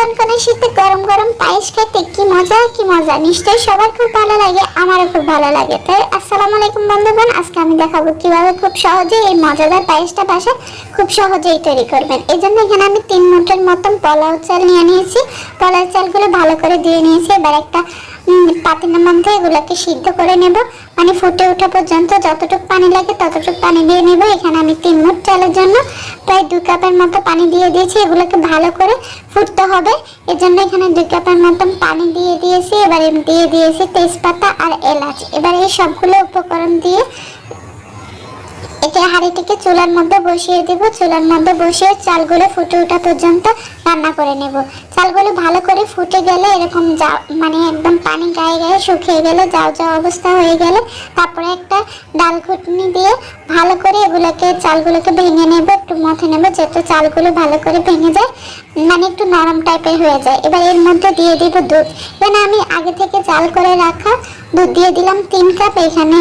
কনকনে শীতে গরম গরম পায়েস খেতে কি মজা কি মজা? নিশ্চয়ই সবার খুব ভালো লাগে, আমারও খুব ভালো লাগে। তাই আসসালামু আলাইকুম বন্ধুগণ, আজকে আমি দেখাবো কীভাবে খুব সহজে এই মজাদার পায়েসটা বাসা খুব সহজেই তৈরি করবেন। এই জন্য এখানে আমি তিন মুঠের মতন পলাও চাল নিয়ে নিয়েছি। পলাও চালগুলো ভালো করে দিয়ে নিয়েছি, এবার একটা পাতিলের মধ্যে এগুলোকে সিদ্ধ করে নেব। মানে ফুটে ওঠা পর্যন্ত যতটুকু পানি লাগে ততটুকু পানি দিয়ে নেব। এখানে আমি তিন মুঠ চালের জন্য প্রায় দু কাপের মতো পানি দিয়ে দিয়েছি। এগুলোকে ভালো করে ফুটতে হবে। এর জন্য এখানে দুই কাপের মতন পানি দিয়ে দিয়েছি। এবার দিয়ে দিয়েছি তেজপাতা আর এলাচ। এবার এই সবগুলো উপকরণ দিয়ে হাঁড়িটিকে চুলার মধ্যে বসিয়ে দিব। চুলার মধ্যে বসিয়ে চালগুলো ফুটে ওঠা পর্যন্ত রান্না করে নেব। চালগুলো ভালো করে ফুটে গেলে এরকম যা মানে একদম পানি গায়ে গায়ে শুকিয়ে গেলে, যাও যাও অবস্থা হয়ে গেলে তারপরে একটা ডাল ঘুটনি দিয়ে ভালো করে এগুলোকে, চালগুলোকে ভেঙে নেব, একটু মথে নেব যাতে চালগুলো ভালো করে ভেঙে যায় মানে একটু নরম টাইপের হয়ে যায়। এবার এর মধ্যে দিয়ে দিব দুধ। এখানে আমি আগে থেকে চাল করে রাখা দুধ দিয়ে দিলাম তিন কাপ। এখানে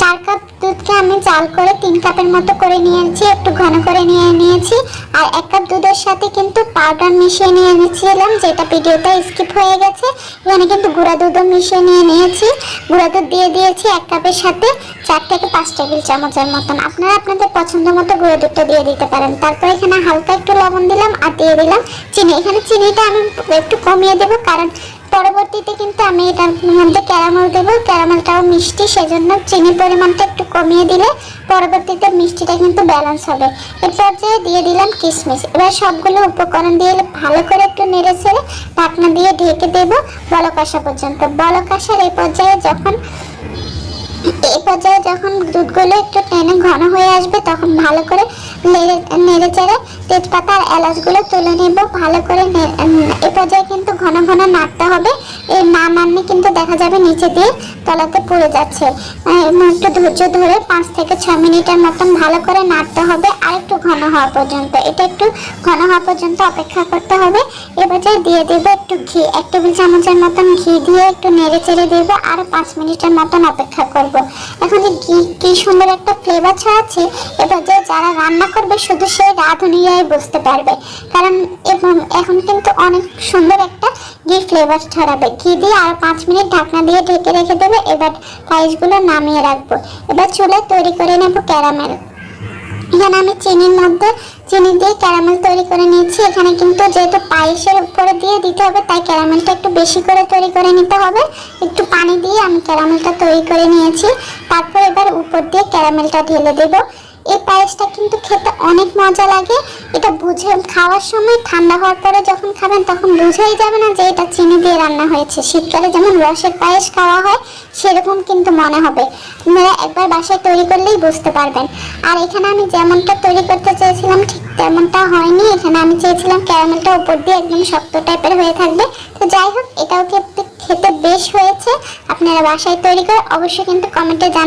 চার কাপ দুধকে আমি চাল করে তিন কাপের মতো করে নিয়েছি, একটু ঘন করে নিয়ে নিয়েছি, আর এক কাপ দুধের সাথে কিন্তু পাউডার মিশিয়ে নিয়ে নিয়েছিলাম, যেটা ভিডিওতে স্কিপ হয়ে গেছে। এখানে কিন্তু গুঁড়া দুধও মিশিয়ে নিয়ে নিয়েছি। গুঁড়া দুধ দিয়ে দিয়েছি এক কাপের সাথে চার থেকে পাঁচ টেবিল চামচের মতন। আপনারা আপনাদের পছন্দ মতো গুঁড়ো দুধটা দিয়ে দিতে পারেন। তারপর এখানে হালকা একটু লবণ দিলাম আর দিয়ে দিলাম চিনি। এখানে চিনিটা আমি একটু কমিয়ে দেবো, কারণ পরবর্তীতে কিন্তু আমি এটার মধ্যে ক্যারামেল দেবো। ক্যারামেলটাও মিষ্টি, সেজন্য চিনির পরিমাণটা একটু কমিয়ে দিলে পরবর্তীতে মিষ্টিটা কিন্তু ব্যালেন্স হবে। এর পর্যায়ে দিয়ে দিলাম কিশমিশ এবার সবগুলো উপকরণ দিয়ে ভালো করে একটু নেড়ে ছেড়ে ঢাকনা দিয়ে ঢেকে দেবো বলক আসা পর্যন্ত। বলক আসার এই পর্যায়ে যখন এই পর্যায়ে যখন দুধগুলো একটু টেনে ঘন হয়ে আসবে, তখন ভালো করে নেড়ে চেড়ে তেজপাতা আর এলাচগুলো তুলে নেব। ভালো করে পর্যায়ে কিন্তু ঘন ঘন নাড়তে হবে। এই না নাড়লে কিন্তু দেখা যাবে নিচে দিয়ে তলাতে পড়ে যাচ্ছে। একটু ধৈর্য ধরে পাঁচ থেকে ছ মিনিটের মতন ভালো করে নাড়তে হবে, আর একটু ঘন হওয়া পর্যন্ত। এটা একটু ঘন হওয়া পর্যন্ত অপেক্ষা করতে হবে। এ পর্যায়ে দিয়ে দেবো একটু ঘি। এক টেবিল চামচের মতন ঘি দিয়ে একটু নেড়ে চেড়ে দেবো, আর পাঁচ মিনিটের মতন অপেক্ষা করব। এখন ঘি, কি সুন্দর একটা ফ্লেভার ছড়াচ্ছে। এবার যারা রান্না করবে শুধু সেই রাঁধুনিরাই বুঝতে পারবে। কারণ এবং এখন কিন্তু অনেক সুন্দর একটা ঘি ফ্লেভার ছড়াবে। ঘি দিয়ে আর পাঁচ মিনিট ঢাকনা দিয়ে ঢেকে রেখে দেবে। এবার পায়েসগুলো নামিয়ে রাখব। এবার চুলে তৈরি করে নেব ক্যারামেল এখানে আমি চিনির মধ্যে, চিনি দিয়ে ক্যারামেল তৈরি করে নিয়েছি। এখানে কিন্তু যেহেতু পায়েসের উপরে দিয়ে দিতে হবে, তাই ক্যারামেলটা একটু বেশি করে তৈরি করে নিতে হবে। একটু পানি দিয়ে আমি ক্যারামেলটা তৈরি করে নিয়েছি। তারপর এবার উপর দিয়ে ক্যারামেলটা ঢেলে দেবো। এই পায়েসটা কিন্তু খেতে অনেক মজা লাগে। এটা বুঝে খাওয়ার সময় ঠান্ডা হওয়ার পরে যখন খাবেন তখন বুঝেই যাবে না যে এটা চিনি দিয়ে রান্না হয়েছে। শীতকালে যেমন রসের পায়েস খাওয়া হয়, সেরকম কিন্তু মনে হবে। আপনারা একবার বাসায় তৈরি করলেই বুঝতে পারবেন। আর এখানে আমি যেমনটা তৈরি করতে চেয়েছিলাম, ঠিক তেমনটা হয়নি। এখানে আমি চেয়েছিলাম ক্যারামেলটা উপর দিয়ে একদম শক্ত টাইপের হয়ে থাকবে। তো যাই হোক, এটাও খেতে খেতে বেশ হয়েছে। আপনারা বাসায় তৈরি করে অবশ্যই কিন্তু কমেন্টে জানা